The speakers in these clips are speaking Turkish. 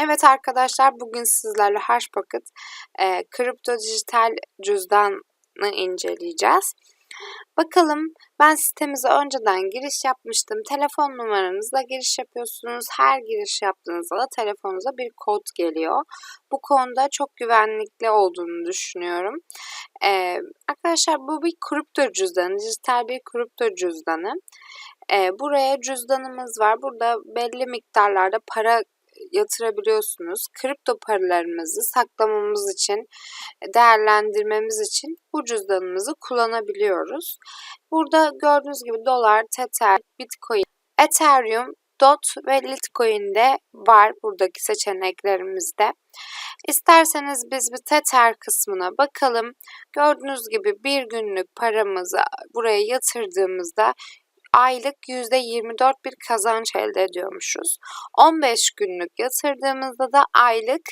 Evet arkadaşlar bugün sizlerle Hashpocket e, kripto dijital cüzdanı inceleyeceğiz. Bakalım ben sitemize önceden giriş yapmıştım. Telefon numaranızla giriş yapıyorsunuz. Her giriş yaptığınızda da telefonunuza bir kod geliyor. Bu konuda çok güvenlikli olduğunu düşünüyorum. Ee, arkadaşlar bu bir kripto cüzdanı, dijital bir kripto cüzdanı. Ee, buraya cüzdanımız var. Burada belli miktarlarda para yatırabiliyorsunuz. Kripto paralarımızı saklamamız için, değerlendirmemiz için bu cüzdanımızı kullanabiliyoruz. Burada gördüğünüz gibi dolar, tether, bitcoin, ethereum, dot ve litecoin de var buradaki seçeneklerimizde. İsterseniz biz bir Tether kısmına bakalım. Gördüğünüz gibi bir günlük paramızı buraya yatırdığımızda aylık %24 bir kazanç elde ediyormuşuz. 15 günlük yatırdığımızda da aylık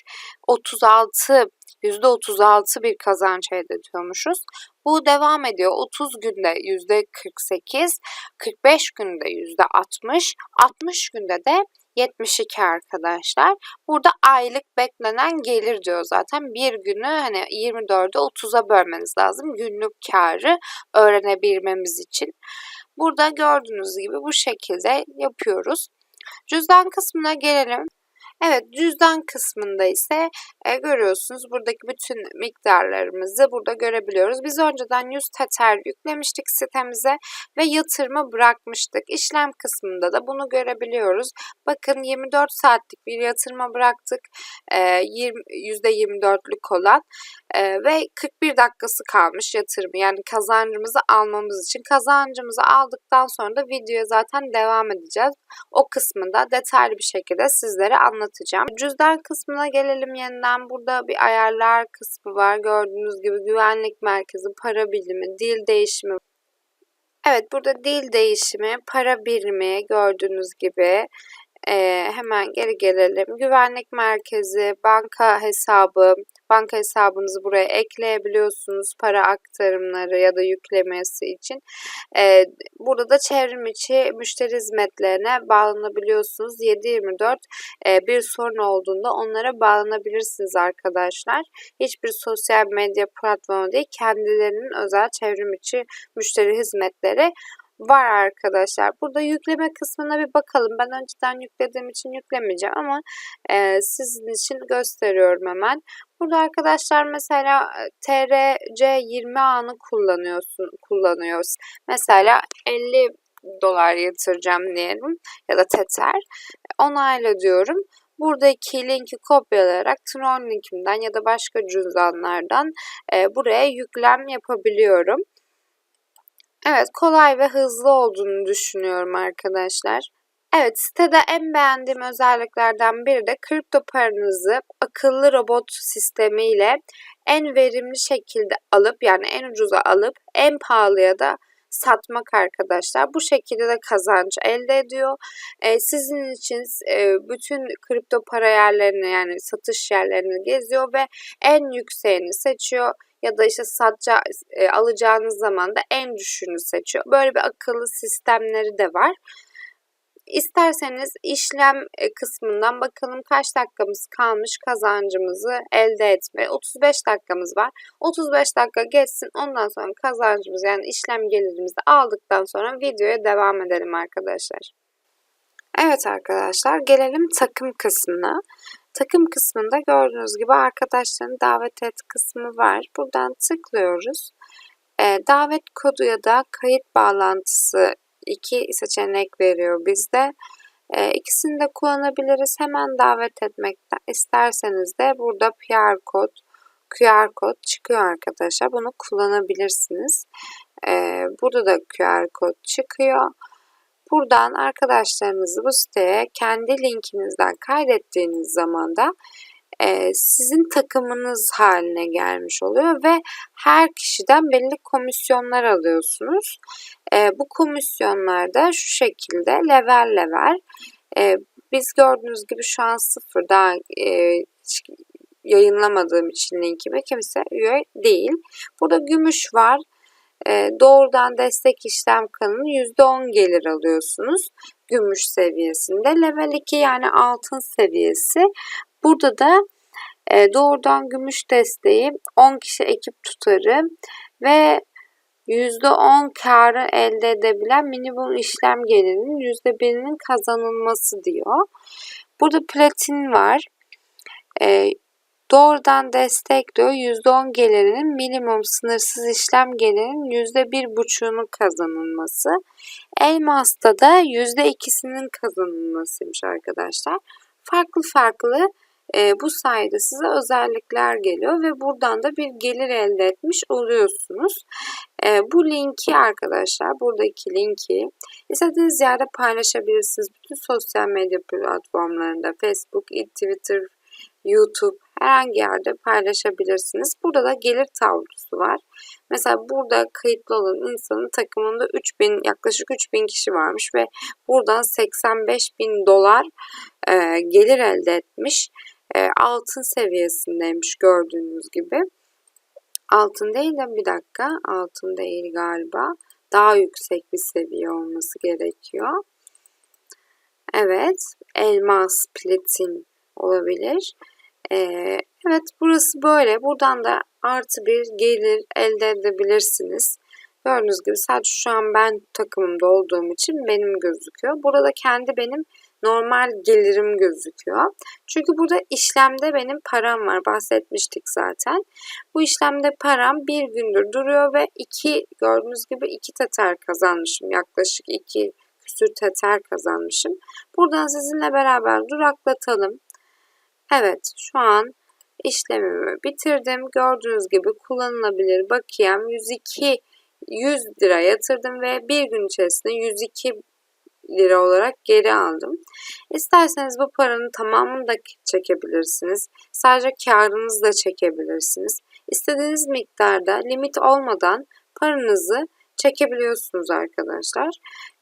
36 %36 bir kazanç elde ediyormuşuz. Bu devam ediyor. 30 günde %48, 45 günde %60, 60 günde de 72 arkadaşlar. Burada aylık beklenen gelir diyor zaten. Bir günü hani 24'e 30'a bölmeniz lazım günlük karı öğrenebilmemiz için. Burada gördüğünüz gibi bu şekilde yapıyoruz. Cüzdan kısmına gelelim. Evet cüzdan kısmında ise e, görüyorsunuz buradaki bütün miktarlarımızı burada görebiliyoruz. Biz önceden 100 Tether yüklemiştik sitemize ve yatırma bırakmıştık. İşlem kısmında da bunu görebiliyoruz. Bakın 24 saatlik bir yatırma bıraktık. E, 20, %24'lük olan e, ve 41 dakikası kalmış yatırımı yani kazancımızı almamız için. Kazancımızı aldıktan sonra da videoya zaten devam edeceğiz. O kısmında detaylı bir şekilde sizlere anlatacağım. Cüzdan kısmına gelelim yeniden. Burada bir ayarlar kısmı var. Gördüğünüz gibi güvenlik merkezi, para bilimi, dil değişimi Evet burada dil değişimi, para birimi gördüğünüz gibi ee, hemen geri gelelim. Güvenlik merkezi, banka hesabı, banka hesabınızı buraya ekleyebiliyorsunuz. Para aktarımları ya da yüklemesi için. Ee, burada da çevrim içi müşteri hizmetlerine bağlanabiliyorsunuz. 7-24 e, bir sorun olduğunda onlara bağlanabilirsiniz arkadaşlar. Hiçbir sosyal medya platformu değil, kendilerinin özel çevrim içi müşteri hizmetleri var arkadaşlar. Burada yükleme kısmına bir bakalım. Ben önceden yüklediğim için yüklemeyeceğim ama e, sizin için gösteriyorum hemen. Burada arkadaşlar mesela e, TRC20 anı kullanıyorsun, kullanıyoruz. Mesela 50 dolar yatıracağım diyelim ya da Tether. Onayla diyorum. Buradaki linki kopyalayarak Tron linkimden ya da başka cüzdanlardan e, buraya yüklem yapabiliyorum. Evet kolay ve hızlı olduğunu düşünüyorum arkadaşlar. Evet sitede en beğendiğim özelliklerden biri de kripto paranızı akıllı robot sistemiyle en verimli şekilde alıp yani en ucuza alıp en pahalıya da satmak arkadaşlar. Bu şekilde de kazanç elde ediyor. E, sizin için e, bütün kripto para yerlerini yani satış yerlerini geziyor ve en yükseğini seçiyor ya da işte satca e, alacağınız zaman da en düşüğünü seçiyor. Böyle bir akıllı sistemleri de var. İsterseniz işlem e, kısmından bakalım kaç dakikamız kalmış kazancımızı elde etme. 35 dakikamız var. 35 dakika geçsin ondan sonra kazancımız yani işlem gelirimizi aldıktan sonra videoya devam edelim arkadaşlar. Evet arkadaşlar gelelim takım kısmına. Takım kısmında gördüğünüz gibi arkadaşların davet et kısmı var. Buradan tıklıyoruz. E, davet kodu ya da kayıt bağlantısı iki seçenek veriyor bizde. E, ikisini de kullanabiliriz. Hemen davet etmek isterseniz de burada PR kod, QR kod çıkıyor arkadaşlar. Bunu kullanabilirsiniz. E, burada da QR kod çıkıyor. Buradan arkadaşlarınızı bu siteye kendi linkinizden kaydettiğiniz zaman da e, sizin takımınız haline gelmiş oluyor ve her kişiden belli komisyonlar alıyorsunuz. E, bu komisyonlar da şu şekilde level level. E, biz gördüğünüz gibi şu an sıfır daha e, yayınlamadığım için linkimi kimse üye değil. Burada gümüş var e, doğrudan destek işlem kanını %10 gelir alıyorsunuz. Gümüş seviyesinde. Level 2 yani altın seviyesi. Burada da e, doğrudan gümüş desteği 10 kişi ekip tutarı ve %10 karı elde edebilen minimum işlem gelirinin %1'inin kazanılması diyor. Burada platin var. E, doğrudan destekliyor. %10 gelirinin minimum sınırsız işlem gelirinin %1,5'unun kazanılması. Elmas'ta da %2'sinin kazanılmasıymış arkadaşlar. Farklı farklı e, bu sayede size özellikler geliyor ve buradan da bir gelir elde etmiş oluyorsunuz. E, bu linki arkadaşlar, buradaki linki istediğiniz yerde paylaşabilirsiniz. Bütün sosyal medya platformlarında Facebook, Twitter, YouTube herhangi yerde paylaşabilirsiniz. Burada da gelir tablosu var. Mesela burada kayıtlı olan insanın takımında 3000 yaklaşık 3000 kişi varmış ve buradan 85 bin dolar e, gelir elde etmiş. E, altın seviyesindeymiş gördüğünüz gibi. Altın değil de bir dakika altın değil galiba. Daha yüksek bir seviye olması gerekiyor. Evet elmas, platin olabilir. Ee, evet burası böyle. Buradan da artı bir gelir elde edebilirsiniz. Gördüğünüz gibi sadece şu an ben takımımda olduğum için benim gözüküyor. Burada kendi benim normal gelirim gözüküyor. Çünkü burada işlemde benim param var. Bahsetmiştik zaten. Bu işlemde param bir gündür duruyor ve iki gördüğünüz gibi iki teter kazanmışım. Yaklaşık iki küsür teter kazanmışım. Buradan sizinle beraber duraklatalım. Evet şu an işlemimi bitirdim. Gördüğünüz gibi kullanılabilir bakiyem 102 100 lira yatırdım ve bir gün içerisinde 102 lira olarak geri aldım. İsterseniz bu paranın tamamını da çekebilirsiniz. Sadece karınızı da çekebilirsiniz. İstediğiniz miktarda limit olmadan paranızı çekebiliyorsunuz arkadaşlar.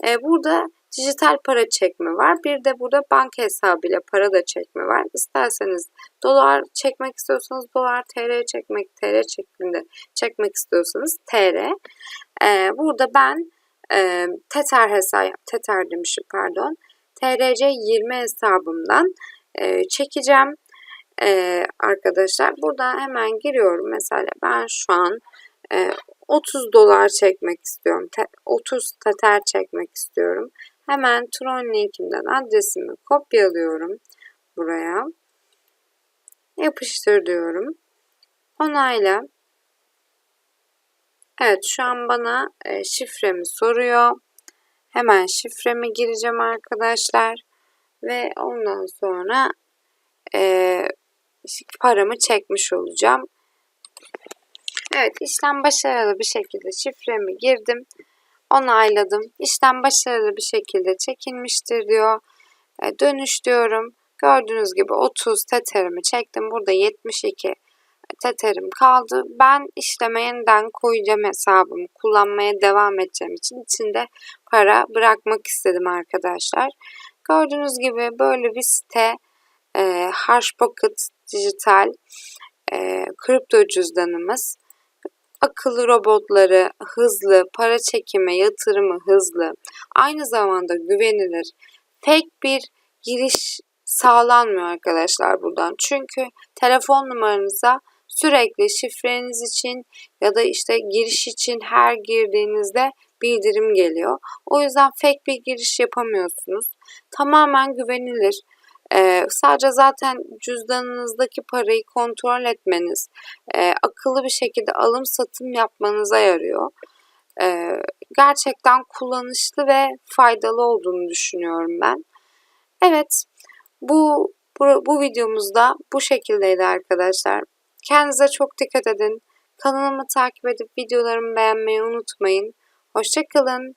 Ee, burada dijital para çekme var. Bir de burada banka hesabıyla para da çekme var. İsterseniz dolar çekmek istiyorsanız dolar, TL çekmek, TL şeklinde çekmek istiyorsanız TL. Ee, burada ben e, Tether hesabı, Tether demişim pardon. TRC 20 hesabımdan e, çekeceğim. E, arkadaşlar burada hemen giriyorum. Mesela ben şu an e, 30 dolar çekmek istiyorum. Te, 30 Tether çekmek istiyorum. Hemen Tron linkimden adresimi kopyalıyorum buraya. Yapıştır diyorum. Onayla. Evet şu an bana e, şifremi soruyor. Hemen şifremi gireceğim arkadaşlar. Ve ondan sonra e, paramı çekmiş olacağım. Evet işlem başarılı bir şekilde şifremi girdim. Onayladım. İşlem başarılı bir şekilde çekilmiştir diyor. E, dönüş diyorum. Gördüğünüz gibi 30 teterimi çektim. Burada 72 teterim kaldı. Ben işleme yeniden koyacağım hesabımı. Kullanmaya devam edeceğim için içinde para bırakmak istedim arkadaşlar. Gördüğünüz gibi böyle bir site e, Hashpocket Dijital e, kripto cüzdanımız. Akıllı robotları hızlı, para çekimi, yatırımı hızlı, aynı zamanda güvenilir. Fake bir giriş sağlanmıyor arkadaşlar buradan. Çünkü telefon numaranıza sürekli şifreniz için ya da işte giriş için her girdiğinizde bildirim geliyor. O yüzden fake bir giriş yapamıyorsunuz. Tamamen güvenilir. Ee, sadece zaten cüzdanınızdaki parayı kontrol etmeniz, e, akıllı bir şekilde alım satım yapmanıza yarıyor. Ee, gerçekten kullanışlı ve faydalı olduğunu düşünüyorum ben. Evet, bu bu, bu videomuzda bu şekildeydi arkadaşlar. Kendinize çok dikkat edin. Kanalımı takip edip videolarımı beğenmeyi unutmayın. Hoşçakalın.